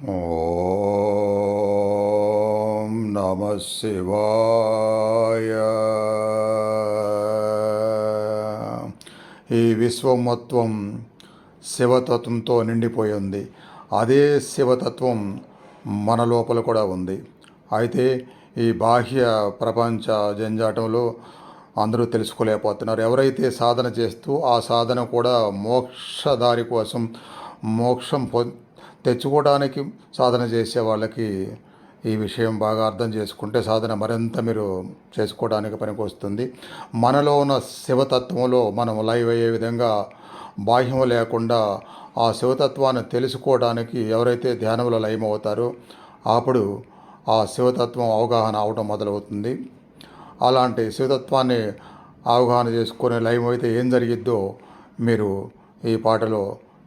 ఓం నమ శివాయ. ఈ విశ్వం మొత్తం శివతత్వంతో నిండిపోయి ఉంది. అదే శివతత్వం మన లోపల కూడా ఉంది. అయితే ఈ బాహ్య ప్రపంచ జంజాటంలో అందరూ తెలుసుకోలేకపోతున్నారు. ఎవరైతే సాధన చేస్తూ ఆ సాధన కూడా మోక్షదారి కోసం మోక్షం పొ తెచ్చుకోవడానికి సాధన చేసే వాళ్ళకి ఈ విషయం బాగా అర్థం చేసుకుంటే సాధన మరింత మీరు చేసుకోవడానికి పనికొస్తుంది. మనలో ఉన్న శివతత్వంలో మనం లైవ్ అయ్యే విధంగా బాహ్యం లేకుండా ఆ శివతత్వాన్ని తెలుసుకోవడానికి ఎవరైతే ధ్యానంలో లయమవుతారో అప్పుడు ఆ శివతత్వం అవగాహన అవడం మొదలవుతుంది. అలాంటి శివతత్వాన్ని అవగాహన చేసుకునే లయం అయితే ఏం జరిగిద్దో మీరు ఈ పాటలో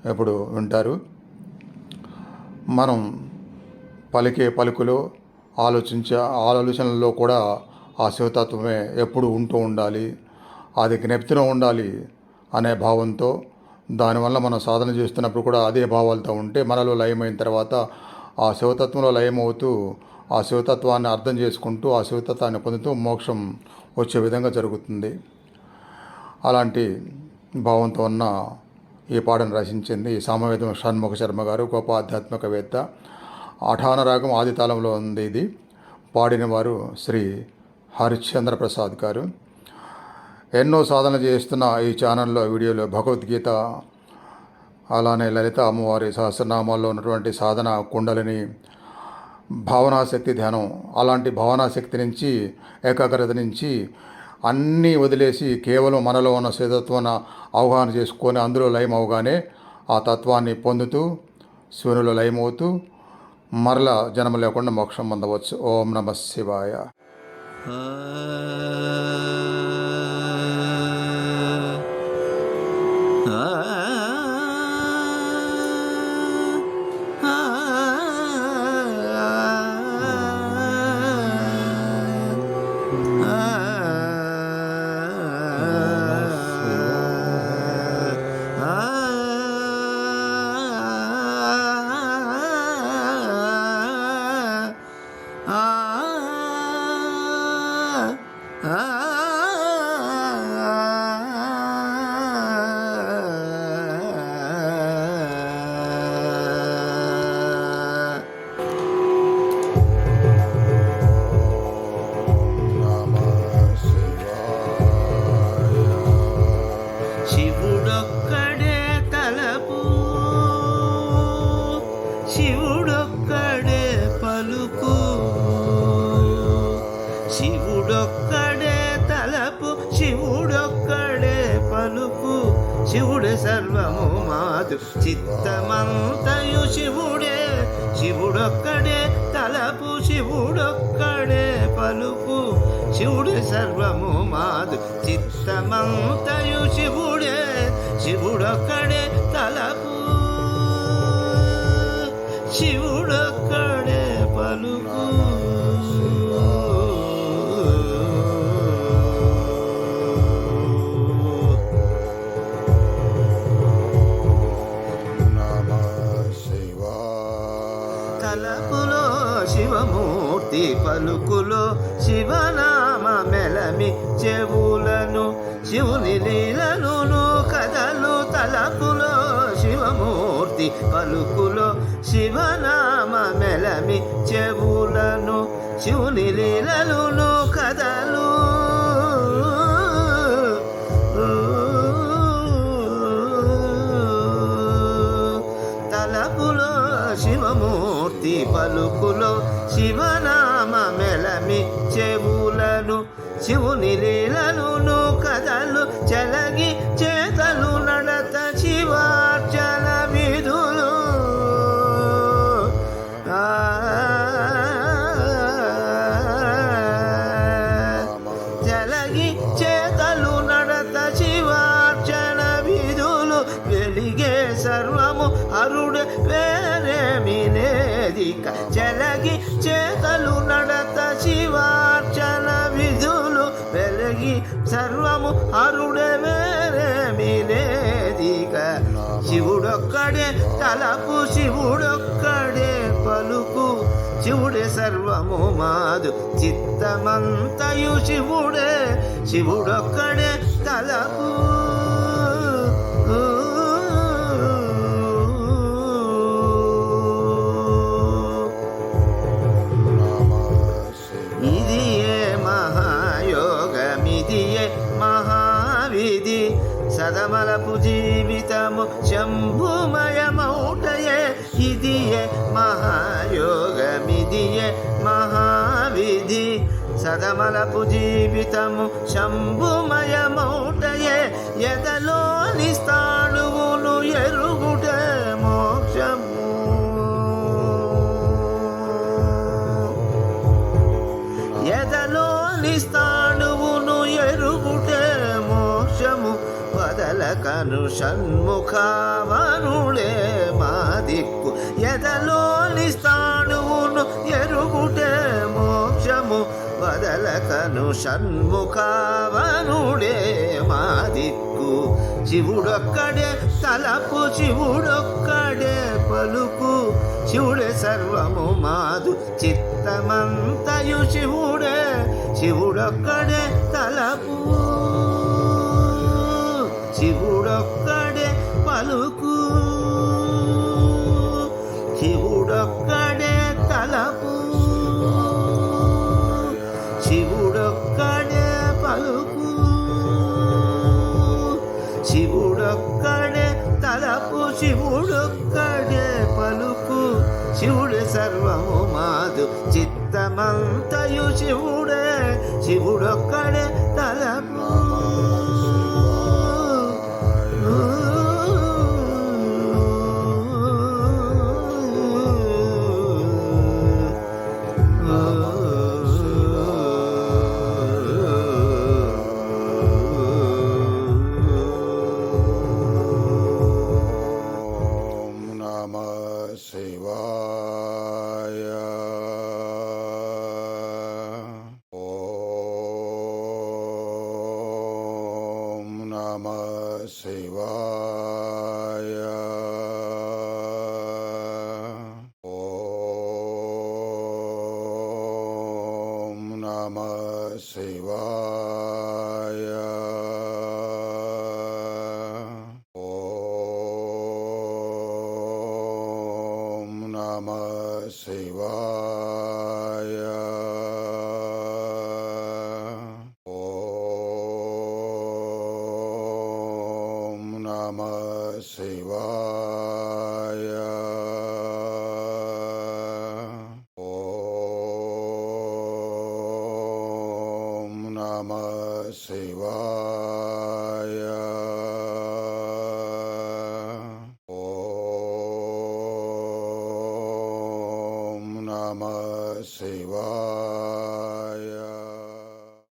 ఎప్పుడు వింటారు. మనం పలికే పలుకులో ఆలోచించే ఆలోచనల్లో కూడా ఆ శివతత్వమే ఎప్పుడు ఉంటూ ఉండాలి. అది జ్ఞప్తిలో ఉండాలి అనే భావంతో దానివల్ల మనం సాధన చేస్తున్నప్పుడు కూడా అదే భావాలతో ఉంటే మనలో లయమైన తర్వాత ఆ శివతత్వంలో లయమవుతూ ఆ శివతత్వాన్ని అర్థం చేసుకుంటూ ఆ శివతత్వాన్ని పొందుతూ మోక్షం వచ్చే విధంగా జరుగుతుంది. అలాంటి భావంతో ఉన్న ఈ పాటను రచించింది ఈ సామవేదం షణ్ముఖ శర్మ గారు గొప్ప ఆధ్యాత్మికవేత్త అఠాన రాగం ఆది తాళంలో ఉంది ఇది. పాడిన వారు శ్రీ హరిశ్చంద్ర ప్రసాద్ గారు. ఎన్నో సాధన చేస్తున్న ఈ ఛానల్లో వీడియోలో భగవద్గీత అలానే లలిత అమ్మవారి సహస్రనామాల్లో ఉన్నటువంటి సాధన కుండలిని భావనాశక్తి ధ్యానం అలాంటి భావనాశక్తి నుంచి ఏకాగ్రత నుంచి అన్నీ వదిలేసి కేవలం మనలో ఉన్న శుద్ధత్వాన్ని అవగాహన చేసుకొని అందులో లయం ఆ తత్వాన్ని పొందుతూ శివునిలో లయమవుతూ మరల జన్మ లేకుండా మోక్షం పొందవచ్చు ఓం నమ శివాయ నమ శివుడే సర్వము మాతు. చిత్తమంతయు శివుడే శివుడొక్కడే తలపు శివుడొక్కడే పలుపు శివుడే సర్వము మాదు చిత్తమంతయు శివుడే శివుడొక్కడే తలపు శివుడొక్కడే పలుపు కథలు శివమూర్తి పలుకులో శివనామ మెలమి చెవులను శివుని లీలలును కథలు తలపులో శివమూర్తి పలుకులో శివనామ మెలమి చెవులను శివుని వెలిగే సర్వము అరుడు వేరేమి లేదిక చెలగి చేతలు నడత శివార్చన విధులు వెలిగి సర్వము అరుడే వేరేమి లేదిక శివుడొక్కడే తలపు శివుడొక్కడే పలుకు. శివుడే సర్వము మాదు చిత్తమంతయు శివుడే. శివుడొక్కడే తలపు. ఇదియే మహాయోగమిదియే మహావిధి సదమలపు జీవితము శంభుమయమౌటయే ఎదలోని స్థాణువును ఎరుగుట మోక్షము ఎదలోని స్థాణువును ఎరుగుట మోక్షము వదలకను షణ్ముఖావనుడే మా దిక్కు. ఎదలోని స్థాణువును ఎరుగుటే మోక్షము. వదలకను షణ్ముఖావనుడే మా దిక్కు. శివుడొక్కడే తలపు శివుడొక్కడే పలుకు. శివుడే సర్వము మాదు చిత్తమంతయు శివుడే. శివుడొక్కడే తలపు శివుడొక్కడే కాదు. చిత్తమంతయు శివుడే శివుడొక్కడే తలపు శివాయ ఓం నమ శివాయ శివాయ ఓం నమ శివాయ